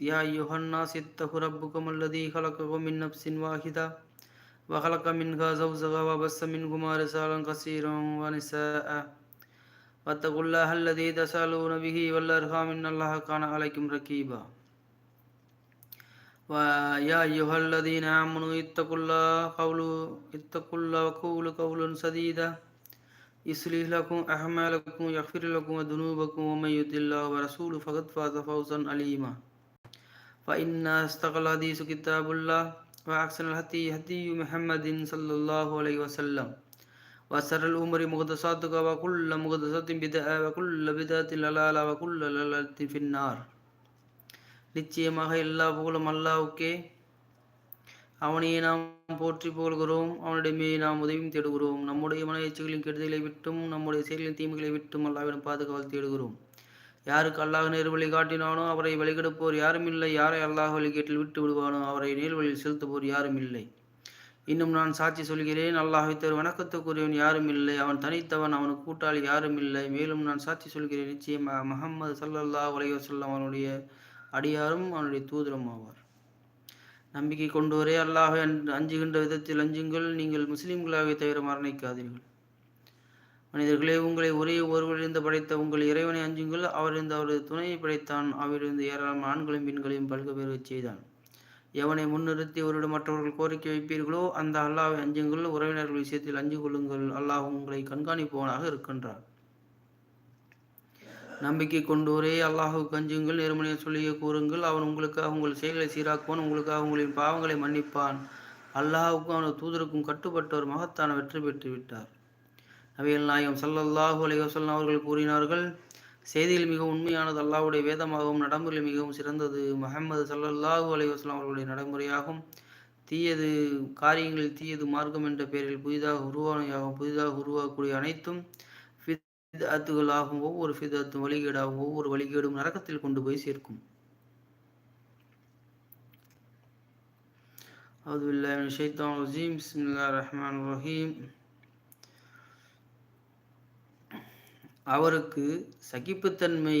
يا أيها الناس اتقوا ربكم الذي خلقكم من نفس واحدة وخلق منها زوجها وبث منهما رسالا كثيرا ونساء. واتقوا الله الذي تسألون به والأرحام إن الله كان عليكم رقيبا ويا أيها الذين آمنوا اتقوا الله قولوا اتقوا الله وقولوا قولا سديدا. يصلح لكم أعمالكم يغفر لكم ذنوبكم ومن يطع الله ورسوله فقد فاز فوزا عليما. فإن أصدق الحديث كتاب الله وأحسن الهدي هدي محمد صلى الله عليه وسلم وسر الأمور محدثاتها وكل محدثة بدعة وكل بدعة ضلالة وكل ضلالة في النار நிச்சயமாக எல்லா புகழும் அல்லாவுக்கே அவனையே நாம் போற்றி புகழ்கிறோம் அவனிடமே நாம் உதவியும் தேடுகிறோம் நம்முடைய மனஎச்சைகளின் கெடுதலை விட்டும் நம்முடைய செயல்களின் தீமைகளை விட்டும் அல்லாவிடம் பாதுகாவல் தேடுகிறோம் யாருக்கு அல்லாஹ் நேர் வழி காட்டினானோ அவரை வழிகெடுப்போர் யாரும் இல்லை. யாரை அல்லாஹ் வழிகேட்டில் விட்டு விடுவானோ அவரை நேர்வழியில் செலுத்துவோர் யாரும் இல்லை. இன்னும் நான் சாட்சி சொல்கிறேன் அல்லாஹை தரு வணக்கத்துக்குரியவன் யாரும் இல்லை. அவன் தனித்தவன் அவனுக்கு கூட்டாளி யாரும் இல்லை. மேலும் நான் சாட்சி சொல்கிறேன் நிச்சயமாக முகமது சல்லல்லா அலைவசல்லம் அவனுடைய அடியாரும் அவனுடைய தூதரும் ஆவார். நம்பிக்கை கொண்டோரே அல்லாஹ் அஞ்சுகின்ற விதத்தில் அஞ்சுங்கள். நீங்கள் முஸ்லிம்களாகவே தவிர மரணிக்காதீர்கள். மனிதர்களே உங்களை ஒரே ஒருவரிலிருந்து படைத்த உங்கள் இறைவனை அஞ்சுங்கள். அவரிருந்து அவரது துணையை படைத்தான். அவரிருந்து ஏராளமான ஆண்களையும் பெண்களையும் பல்க பெறச் செய்தான். எவனை முன்னிறுத்தி அவரிடம் மற்றவர்கள் கோரிக்கை வைப்பீர்களோ அந்த அல்லாவை அஞ்சுங்கள். உறவினர்கள் விஷயத்தில் அஞ்சு கொள்ளுங்கள். அல்லாஹ் உங்களை கண்காணிப்பவனாக இருக்கின்றார். நம்பிக்கை கொண்டோரே அல்லாஹுக்கு அஞ்சுங்கள். நேர்மனையை சொல்லிய கூறுங்கள். அவன் உங்களுக்காக உங்கள் செயல்களை சீராக்குவான். உங்களுக்காக உங்களின் பாவங்களை மன்னிப்பான். அல்லாஹுக்கும் அவனது தூதருக்கும் கட்டுப்பட்டவர் மகத்தான வெற்றி பெற்று விட்டார் நபிகள் நாயகம் சல்லல்லாஹு அலைவசல்லம் அவர்கள் கூறினார்கள் செய்தியில் மிகவும் உண்மையானது அல்லாஹுடைய வேதமாகவும் நடைமுறையில் மிகவும் சிறந்தது முகமது சல்லல்லாஹு அலைவாஸ்லாம் அவர்களுடைய நடைமுறையாகும். தீயது காரியங்களில் தீயது மார்க்கம் என்ற பெயரில் புதிதாக உருவானையாகும் புதிதாக உருவாகக்கூடிய அனைத்தும் ஃபித்அத்துகளாகும் ஒவ்வொரு ஃபித்அத்தும் வழிகேடாகும் ஒவ்வொரு வழிகேடும் நரக்கத்தில் கொண்டு போய் சேர்க்கும். அவுதுல்லாஹ் ஷைத்தான் ரஹீம் பிஸ்மில்லாஹ் ரஹ்மான் ரஹீம். அவருக்கு சகிப்புத்தன்மை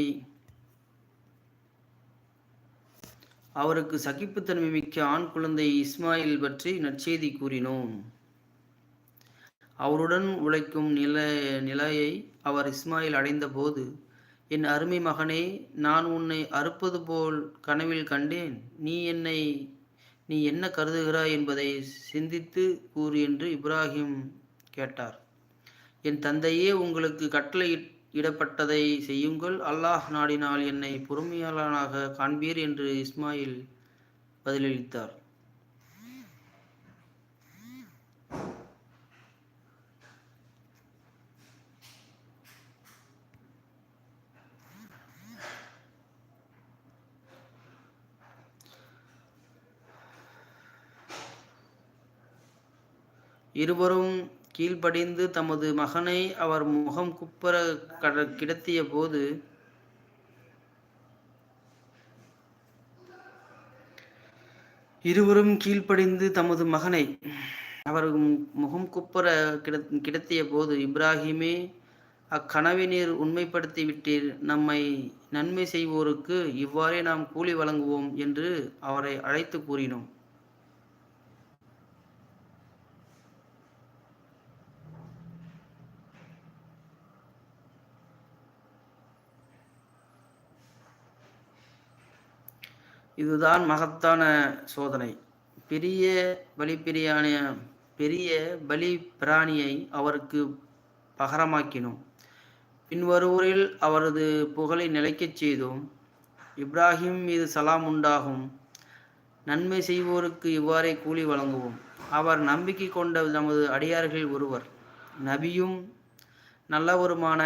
அவருக்கு சகிப்புத்தன்மை மிக்க ஆண் குழந்தை இஸ்மாயில் பற்றி நற்செய்தி கூறினோம். அவருடன் உழைக்கும் நில நிலையை அவர் இஸ்மாயில் அடைந்தபோது என் அருமை மகனே நான் உன்னை அறுப்பது போல் கனவில் கண்டேன். நீ என்னை நீ என்ன கருதுகிறாய் என்பதை சிந்தித்து கூறு என்று இப்ராஹிம் கேட்டார். என் தந்தையே உங்களுக்கு கட்டளையிட்டு இடப்பட்டதை செய்யுங்கள். அல்லாஹ் நாடினால் என்னை பொறுமையாளனாக காண்பீர் என்று இஸ்மாயில் பதிலளித்தார். இருவரும் கீழ்ப்படிந்து தமது மகனை அவர் முகம் குப்புற கிடத்திய போது இருவரும் கீழ்ப்படிந்து தமது மகனை அவர் முகம் குப்புற கிட கிடத்திய போது இப்ராஹிமே அக்கனவினீர் உண்மைப்படுத்தி விட்டீர். நம்மை நன்மை செய்வோருக்கு இவ்வாறே நாம் கூலி வழங்குவோம் என்று அவரை அழைத்து கூறினோம். இதுதான் மகத்தான சோதனை. பெரிய பலிப்பிரியான பெரிய பலி பிராணியை அவருக்கு பகரமாக்கினோம். பின்வருவரில் அவரது புகழை நிலைக்கச் செய்தோம். இப்ராஹிம் மீது சலாம் உண்டாகும். நன்மை செய்வோருக்கு இவ்வாறே கூலி வழங்குவோம். அவர் நம்பிக்கை கொண்ட நமது அடியார்களில் ஒருவர் நபியும் நல்லவருமான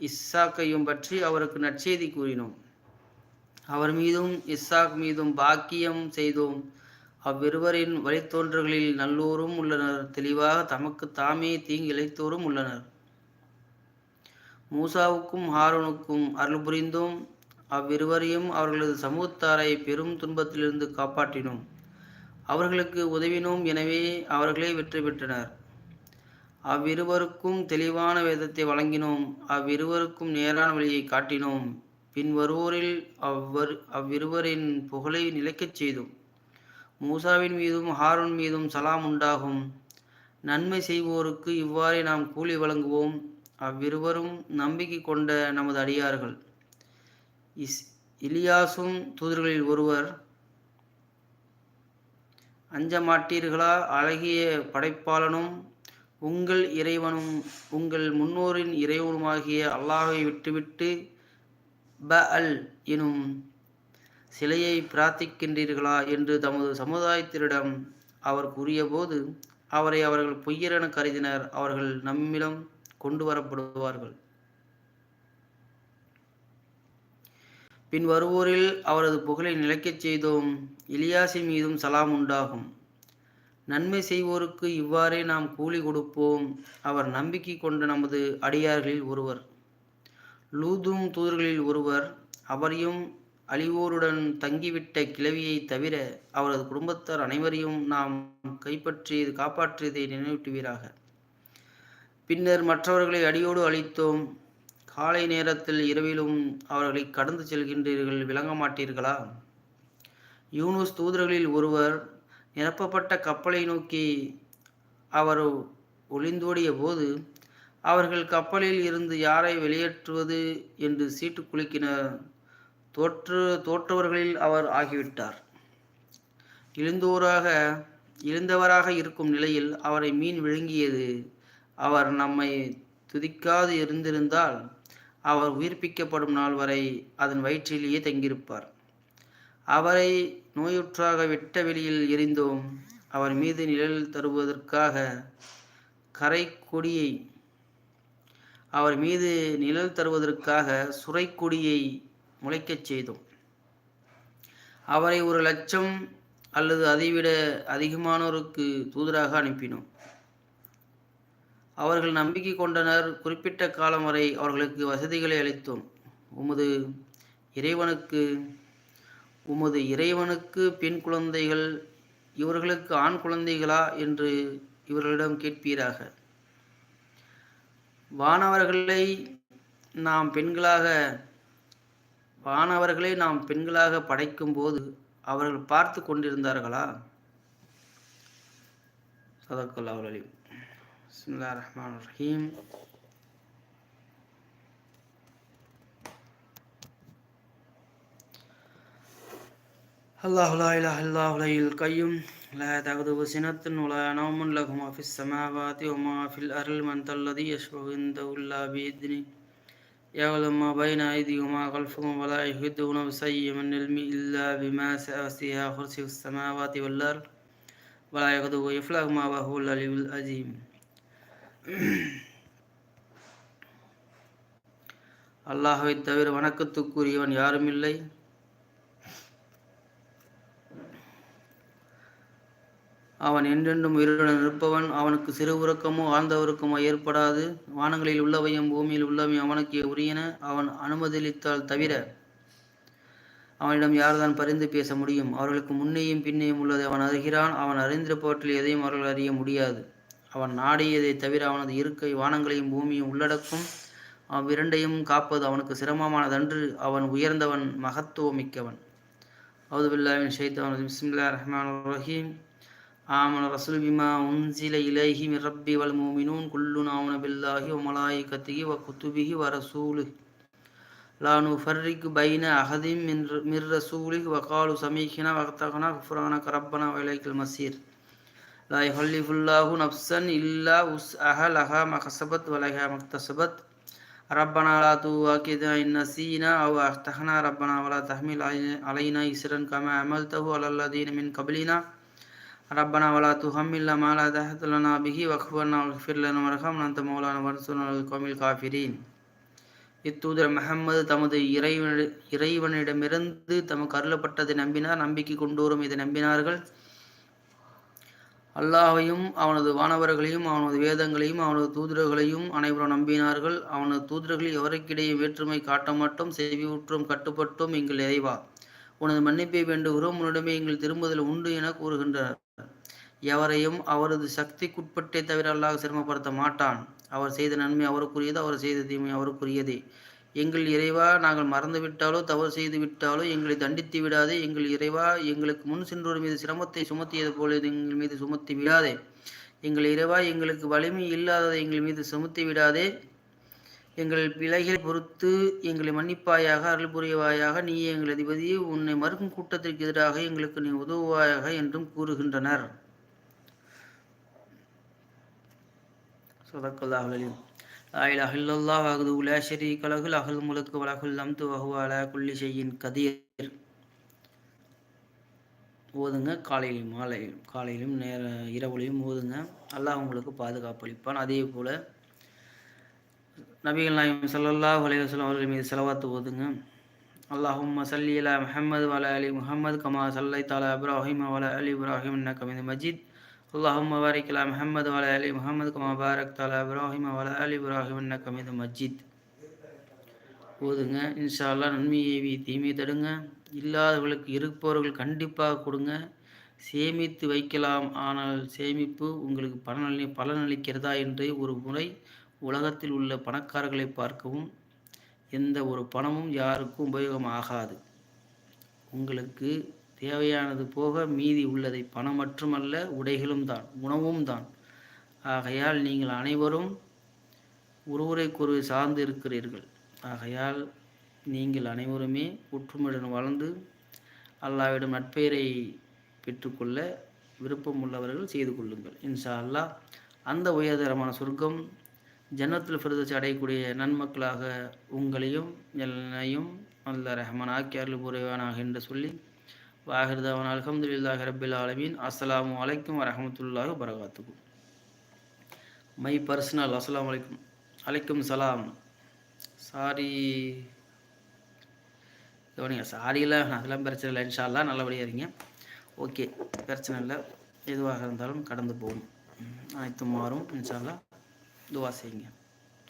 இஸ்ஸாக்கையும் பற்றி அவருக்கு நற்செய்தி கூறினோம். அவர் மீதும் இஸ்ஸாக் மீதும் பாக்கியம் செய்தோம். அவ்விருவரின் வழித்தோன்றல்களில் நல்லோரும் உள்ளனர். தெளிவாக தமக்கு தாமே தீங்கு இழைத்தோரும் உள்ளனர். மூசாவுக்கும் ஹாரூனுக்கும் அருள் புரிந்தோம். அவ்விருவரையும் அவர்களது சமூகத்தாரை பெரும் துன்பத்திலிருந்து காப்பாற்றினோம். அவர்களுக்கு உதவினோம். எனவே அவர்களே வெற்றி பெற்றனர். அவ்விருவருக்கும் தெளிவான வேதத்தை வழங்கினோம். அவ்விருவருக்கும் நேரான வழியை காட்டினோம். பின் வருவோரில் அவ்வர் அவ்விருவரின் புகழை நிலைக்கச் செய்தும் மூசாவின் மீதும் ஹாரூன் மீதும் சலாம் உண்டாகும். நன்மை செய்வோருக்கு இவ்வாறே நாம் கூலி வழங்குவோம். அவ்விருவரும் நம்பிக்கை கொண்ட நமது அடியார்கள். இஸ் இலியாசும் தூதர்களில் ஒருவர் அஞ்ச மாட்டீர்களா அழகிய படைப்பாளனும் உங்கள் இறைவனும் உங்கள் முன்னோரின் இறைவனுமாகிய அல்லாஹை விட்டுவிட்டு ப அல் எனும் சிலையை பிரார்த்திக்கின்றீர்களா என்று தமது சமுதாயத்தினரிடம் அவர் கூறியபோது அவரை அவர்கள் பொய்யரென கருதினர். அவர்கள் நம்மிடம் கொண்டு வரப்படுவார்கள். பின் வருவோரில் அவரது புகழை நிலைக்கச் செய்தோம். இலியாசி மீதும் சலாம் உண்டாகும். நன்மை செய்வோருக்கு இவ்வாறே நாம் கூலி கொடுப்போம். அவர் நம்பிக்கை கொண்ட நமது அடியார்களில் ஒருவர். லூதும் தூதர்களில் ஒருவர் அவரையும் அழிவோருடன் தங்கிவிட்ட கிழவியை தவிர அவரது குடும்பத்தார் அனைவரையும் நாம் கைப்பற்றியது காப்பாற்றியதை நினைவூட்டுவீராக. பின்னர் மற்றவர்களை அடியோடு அழித்தோம். காலை நேரத்தில் இரவிலும் அவர்களை கடந்து செல்கின்றீர்கள் விளங்க மாட்டீர்களா? யூனுஸ் தூதர்களில் ஒருவர் நிரப்பப்பட்ட கப்பலை நோக்கி அவர் ஒளிந்தோடிய போது அவர்கள் கப்பலில் இருந்து யாரை வெளியேற்றுவது என்று சீட்டு குலுக்கினர். தோற்று தோற்றவர்களில் அவர் ஆகிவிட்டார். இழுந்தோராக இழந்தவராக இருக்கும் நிலையில் அவரை மீன் விழுங்கியது. அவர் நம்மை துதிக்காது இருந்திருந்தால் அவர் உயிர்ப்பிக்கப்படும் நாள் வரை அதன் வயிற்றிலேயே தங்கியிருப்பார். அவரை நோயுற்றாக வெட்ட வெளியில் எரிந்தோம். அவர் மீது நிழல் தருவதற்காக கரை கொடியை அவர் மீது நிழல் தருவதற்காக சுரைக்கொடியை முளைக்கச் செய்தோம். அவரை ஒரு லட்சம் அல்லது அதைவிட அதிகமானோருக்கு தூதராக அனுப்பினோம். அவர்கள் நம்பிக்கை கொண்டனர். குறிப்பிட்ட காலம் வரை அவர்களுக்கு வசதிகளை அளித்தோம். உமது இறைவனுக்கு உமது இறைவனுக்கு பெண் குழந்தைகள் இவர்களுக்கு ஆண் குழந்தைகளா என்று இவர்களிடம் கேட்பீராக. வானவர்களை நாம் பெண்களாக வானவர்களை நாம் பெண்களாக படைக்கும் போது அவர்கள் பார்த்து கொண்டிருந்தார்களா? சதக்குல்லா அலீம் பிஸ்மில்லா ரஹ்மான் ரஹீம். அல்லாஹுலா இலா அல்லாஹுலையில் கையும் لا تأخذه سنة ولا نوم له ما في السماوات وما في الأرض من الذي يشفع عنده إلا بإذنه يعلم ما بين أيديهم وما خلفهم ولا يحيطون بشيء من علمه إلا بما وسع كرسي السماوات والأرض ولا يقدر يفلح ما وهو العلي العظيم அல்லாஹை தவிர வணக்கத்துக்குரியவன் யாரும் இல்லை அவன் என்றென்றும் உயிருடன் இருப்பவன் அவனுக்கு சிறு உறக்கமோ ஆழ்ந்த உறக்கமோ ஏற்படாது. வானங்களில் உள்ளவையும் பூமியில் உள்ளவையும் அவனுக்கு உரியன. அவன் அனுமதித்தால் தவிர அவனிடம் யார்தான் பரிந்து பேச முடியும்? அவர்களுக்கு முன்னேயும் பின்னேயும் உள்ளதை அவன் அறிகிறான். அவன் அறிந்திருப்பவற்றில் எதையும் அவர்கள் அறிய முடியாது. அவன் நாடியதை தவிர அவனது இருக்கை வானங்களையும் பூமியும் உள்ளடக்கும். அவ்விரண்டையும் காப்பது அவனுக்கு சிரமமானதன்று. அவன் உயர்ந்தவன் மகத்துவமிக்கவன். அவுதுபில்லாவின் ஷைத்தான் பிஸ்மில்லா ரஹ்மான் ரஹீம். آمن الرسول بما أنزل إليه من ربي والمؤمنون كلنا آمن بالله وملائكته وكتبه ورسوله. لا نفرق بين أحد من رسوله. وقالوا سميعنا واغتقنا غفرانك ربنا وإليك المصير. لا يخلف الله نفسا إلا وسعها. لها ما كسبت ولها ما اكتسبت. ربنا لا تؤاخذنا إن نسينا أو أخطأنا. ربنا ولا تحمل علينا إسرا كما عملته على الذين من قبلنا. ربنا ولا تحملنا ما لا طاقة لنا به واغفر لنا واغفر لنا وارحمنا أنت مولانا وانصرنا على القوم الكافرين இத்தூதர் முகம்மது தமது இறைவனி இறைவனிடமிருந்து தமக்கு அருளப்பட்டதை நம்பினார் நம்பிக்கை கொண்டோரும் இதை நம்பினார்கள் அல்லாஹையும் அவனது வானவர்களையும் அவனது வேதங்களையும் அவனது தூதர்களையும் அனைவரும் நம்பினார்கள் அவனது தூதர்களில் எவருக்கிடையே வேற்றுமை காட்ட மாட்டோம் செவியுற்றும் கட்டுப்பட்டோம் எங்கள் இறைவா உனது மன்னிப்பை வேண்டுகிறோம் உன்னிடமே எங்கள் திரும்புதல் உண்டு என கூறுகின்றனர் எவரையும் அவரது சக்திக்குட்பட்டே தவிர அல்லாஹ் சிரமப்படுத்த மாட்டான். அவர் செய்த நன்மை அவருக்குரியது அவர் செய்த தீமை அவருக்குரியதே. எங்கள் இறைவா நாங்கள் மறந்துவிட்டாலோ தவறு செய்து விட்டாலோ எங்களை தண்டித்து விடாதே. எங்கள் இறைவா எங்களுக்கு முன் சென்றோர் மீது சிரமத்தை சுமத்தியது போல எங்கள் மீது சுமத்தி விடாதே. எங்கள் இறைவா எங்களுக்கு வலிமை இல்லாததை எங்கள் மீது சுமத்தி விடாதே. எங்கள் பிழைகளை பொறுத்து எங்களை மன்னிப்பாயாக அருள் புரியவாயாக நீ எங்கள் அதிபதி உன்னை மறுக்கும் கூட்டத்திற்கு எதிராக எங்களுக்கு நீ உதவுவாயாக என்றும் கூறுகின்றனர். صدق الله العظيم لا إله إلا الله وحده لا شريك له له الملك وله الحمد ஓதுங்க காலையிலும் மாலை காலையிலும் நேர இரவுலையும் ஓதுங்க. அல்லாஹ் உங்களுக்கு பாதுகாப்பு அளிப்பான். அதே போல் நபிகள் நாயம் சல்லல்லா வலைவசலம் அவர்கள் மீது செலவாத்து ஓதுங்க. அல்லாஹும் சல்லி அலா முஹம்மது வல அலி முஹம்மது கமா சல்லை தாலா இப்ராஹிம் வல அலி இப்ராஹிம் கமிது மஜித். اللهم بارك على محمد وعلى ال محمد كما باركت على ابراهيم وعلى ال ابراهيم انك حميد مجيد போதுங்க இன்ஷா அல்லா நன்மையை தீமை தடுங்க இல்லாதவர்களுக்கு இருப்பவர்கள் கண்டிப்பாக கொடுங்க சேமித்து வைக்கலாம் ஆனால் சேமிப்பு உங்களுக்கு பலனளி பலனளிக்கிறதா என்று ஒரு முறை உலகத்தில் உள்ள பணக்காரர்களை பார்க்கவும் எந்த ஒரு பணமும் யாருக்கும் உபயோகம் ஆகாது உங்களுக்கு தேவையானது போக மீதி உள்ளதை பணம் மட்டுமல்ல உடைகளும் தான் உணவும் தான் ஆகையால் நீங்கள் அனைவரும் ஒருவரைக்கொருவர் சார்ந்து இருக்கிறீர்கள் ஆகையால் நீங்கள் அனைவருமே ஒற்றுமையுடன் வளர்ந்து அல்லாவிடம் நட்பெயரை பெற்றுக்கொள்ள விருப்பம் உள்ளவர்கள் செய்து கொள்ளுங்கள். இன்ஷா அல்லாஹ் அந்த உயர்தரமான சொர்க்கம் ஜன்னத்தில் ஃபிரதோசி அடையக்கூடிய நன்மக்களாக உங்களையும் என்னையும் அல்ல ரஹ்மான் ஆக்கியார்கள் புரிவானாக என்று சொல்லி வாஹிர்தவன் அலமதுல்லாஹ் ரபில் ஆலமீன். அஸ்லாம் வலைக்கம் வரமத்துல்லாஹ் வரகாத்துக்கும் மை பர்சனல் அஸ்லாம் வலைக்கும் அலைக்கும் சலாம். சாரி கவனிங்க சாரியில் அதெல்லாம் பிரச்சனை இல்லை. இன்ஷால்லாம் நல்லபடியாக இருங்க. ஓகே பிரச்சனை இல்லை. எதுவாக இருந்தாலும் கடந்து போகும் அனைத்தும் மாறும். இன்ஷால்லா துவா செய்யுங்க.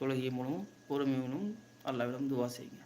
தொழுகை மூலமும் பொறுமை மூலமும் அல்லாவிடம் துவா செய்யுங்க.